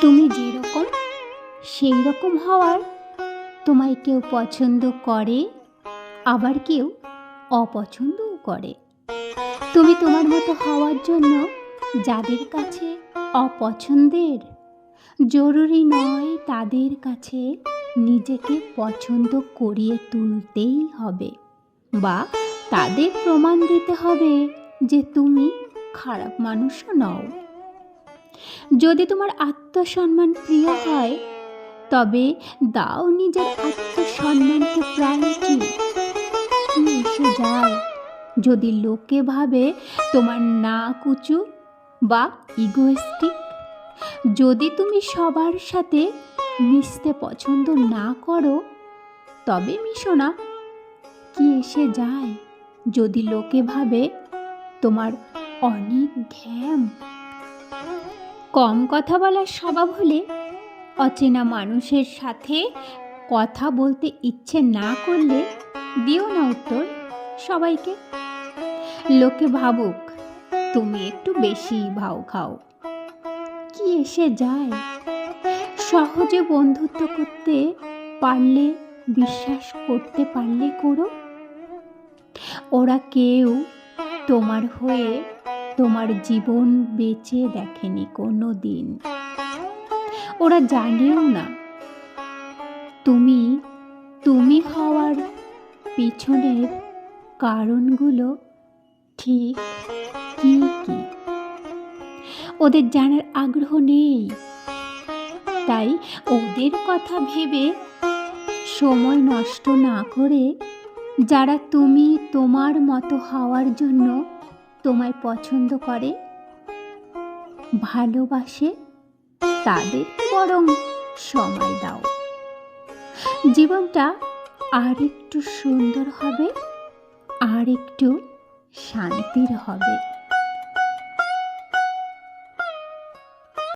তুমি যেরকম সেই রকম হওয়ার তোমায় কেউ পছন্দ করে, আবার কেউ অপছন্দও করে। তুমি তোমার মতো হওয়ার জন্য যাদের কাছে অপছন্দের জরুরি নয়, তাদের কাছে নিজেকে পছন্দ করিয়ে তুলতেই হবে বা তাদের প্রমাণ দিতে হবে যে তুমি খারাপ মানুষও নও। যদি তোমার আত্মসম্মান প্রিয় হয়, তবে দাও নিজের আত্মসম্মানকে প্রায়োরিটি। এসে যায় যদি লোকে ভাবে তোমার না কুচু বা ইগোয়েস্টিক যদি তুমি সবার সাথে মিশতে পছন্দ না করো, তবে মিশো না। কি এসে যায়? যদি লোকে ভাবে তোমার অনেক ঘ্যাম। কম কথা বলার স্বভাব হলে অচেনা মানুষের সাথে কথা বলতে ইচ্ছে না করলে দিও না উত্তর সবাইকে। লোকে ভাবুক, তুমি একটু বেশি ভাও খাও। কি এসে যায়? সহজে বন্ধুত্ব করতে পারলে, বিশ্বাস করতে পারলে করো। ওরা কেউ তোমার হয়ে তোমার জীবন বেঁচে দেখেনি কোনো দিন ওরা জানেও না। তুমি তুমি হওয়ার পিছনের কারণগুলো ঠিক কি কি? ওদের জানার আগ্রহ নেই। তাই ওদের কথা ভেবে সময় নষ্ট না করে যারা তুমি তোমার মতো হওয়ার জন্য তোমায় পছন্দ করে, ভালোবাসে তাদের বরং সময় দাও। জীবনটা আর একটু সুন্দর হবে আর একটু শান্তির হবে।